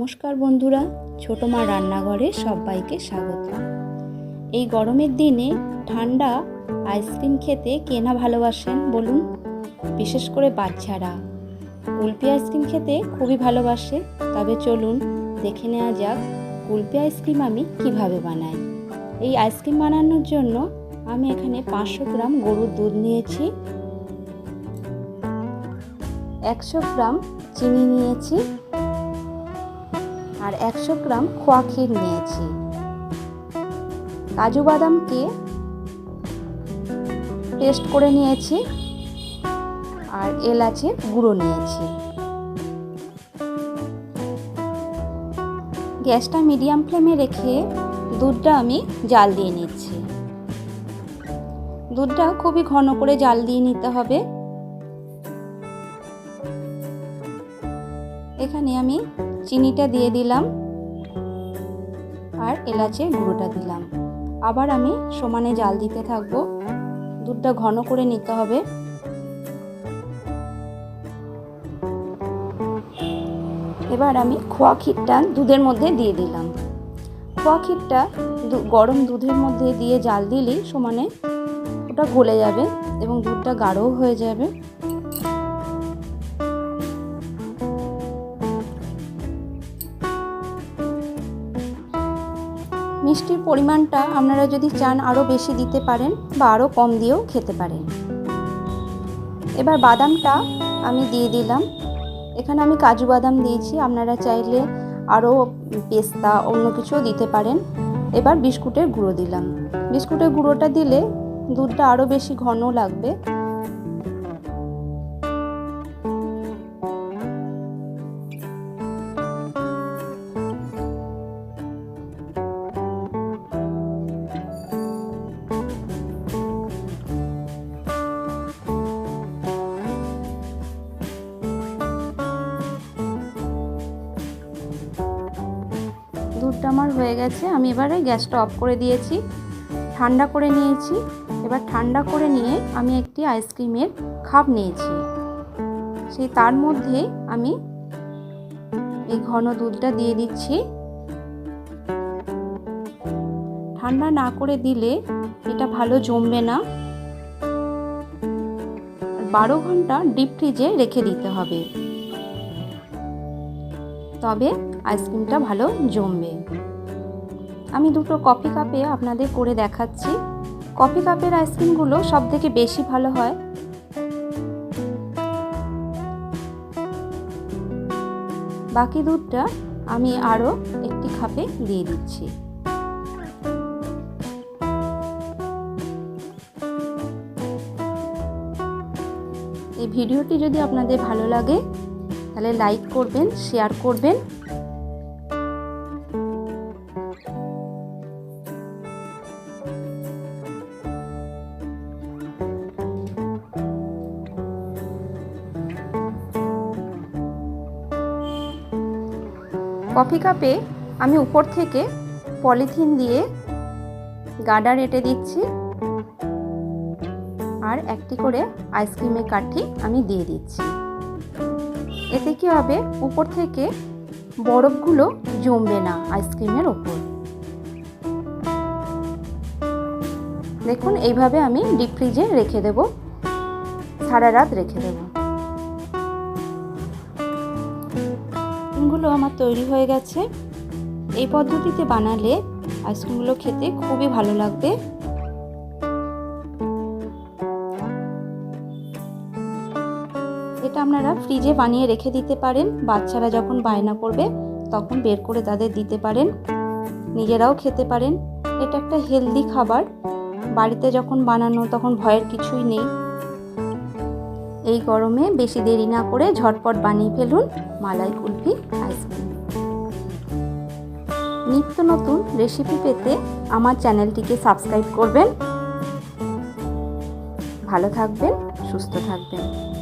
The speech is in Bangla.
নমস্কার বন্ধুরা, ছোটো মা রান্নাঘরে সবাইকে স্বাগত। এই গরমের দিনে ঠান্ডা আইসক্রিম খেতে কে না ভালোবাসেন বলুন? বিশেষ করে বাচ্চারা। কুলপি আইসক্রিম খেতে খুবই ভালোবাসে, তবে চলুন দেখে নেওয়া যাক কুলপি আইসক্রিম আমি কীভাবে বানাই। এই আইসক্রিম বানানোর জন্য আমি এখানে পাঁচশো গ্রাম গরুর দুধ নিয়েছি, একশো গ্রাম চিনি নিয়েছি একশো গ্রাম খোয়া ক্ষীর নিয়েছি। কাজু বাদামকে পেস্ট করে নিয়েছি আর এলাচের গুঁড়ো নিয়েছি। গ্যাসটা মিডিয়াম ফ্লেমে রেখে দুধটা আমি জাল দিয়ে নিচ্ছি। দুধটা খুবই ঘন করে জাল দিয়ে নিতে হবে। এখানে আমি চিনিটা দিয়ে দিলাম আর এলাচের গুঁড়োটা দিলাম। আবার আমি সমানে জাল দিতে থাকব। দুধটা ঘন করে নিতে হবে। এবার আমি খোয়া ক্ষীরটা দুধের মধ্যে দিয়ে দিলাম। খোয়া ক্ষীরটা গরম দুধের মধ্যে দিয়ে জাল দিলেই সমানে ওটা গলে যাবে এবং দুধটা গাঢ়ও হয়ে যাবে। মিষ্টির পরিমাণটা আপনারা যদি চান আরও বেশি দিতে পারেন বা আরও কম দিয়েও খেতে পারেন। এবার বাদামটা আমি দিয়ে দিলাম। এখানে আমি কাজু বাদাম দিয়েছি, আপনারা চাইলে আরও পেস্তা, অন্য কিছুও দিতে পারেন। এবার বিস্কুটের গুঁড়ো দিলাম। বিস্কুটের গুঁড়োটা দিলে দুধটা আরও বেশি ঘন লাগবে। দুধটা আমার হয়ে গেছে। আমি এবারে গ্যাসটা অফ করে দিয়েছি, ঠান্ডা করে নিয়েছি। এবার ঠান্ডা করে নিয়ে আমি একটি আইসক্রিমের খাপ নিয়েছি। সেই তার মধ্যে আমি এই ঘন দুধটা দিয়ে দিচ্ছি। ঠান্ডা না করে দিলে এটা ভালো জমবে না। বারো ঘণ্টা ডিপ ফ্রিজে রেখে দিতে হবে। তবে আইসক্রিমটা ভালো জমবে। আমি দুটো কফি কাপে আপনাদের করে দেখাচ্ছি। কফি কাপের আইসক্রিমগুলো সব থেকে বেশি ভালো হয়। বাকি দুধটা আমি আরও একটি খাপে দিয়ে দিচ্ছি। এই ভিডিওটি যদি আপনাদের ভালো লাগে তাহলে লাইক করবেন, শেয়ার করবেন। কফি কাপে আমি উপর থেকে পলিথিন দিয়ে গার্ডার এঁটে দিচ্ছি আর একটি করে আইসক্রিমের কাঠি আমি দিয়ে দিচ্ছি। এতে কি হবে? উপর থেকে বরফগুলো জমবে না আইসক্রিমের ওপর। দেখুন, এইভাবে আমি ডিপ ফ্রিজে রেখে দেব। সারা রাত রেখে দেব। আইসক্রিমগুলো আমার তৈরি হয়ে গেছে। এই পদ্ধতিতে বানালে আইসক্রিমগুলো খেতে খুবই ভালো লাগবে। আপনারা ফ্রিজে বানিয়ে রেখে দিতে পারেন। বাচ্চারা যখন বায়না করবে, তখন বের করে তাদের দিতে পারেন। নিজেরাও খেতে পারেন। এটা একটা হেলদি খাবার। বাড়িতে যখন বানানো, তখন ভয়ের কিছুই নেই। এই গরমে বেশি দেরি না করে ঝটপট বানিয়ে ফেলুন মালাই কুলফি আইসক্রিম। নিত্য নতুন রেসিপি পেতে আমার চ্যানেলটিকে সাবস্ক্রাইব করবেন। ভালো থাকবেন, সুস্থ থাকবেন।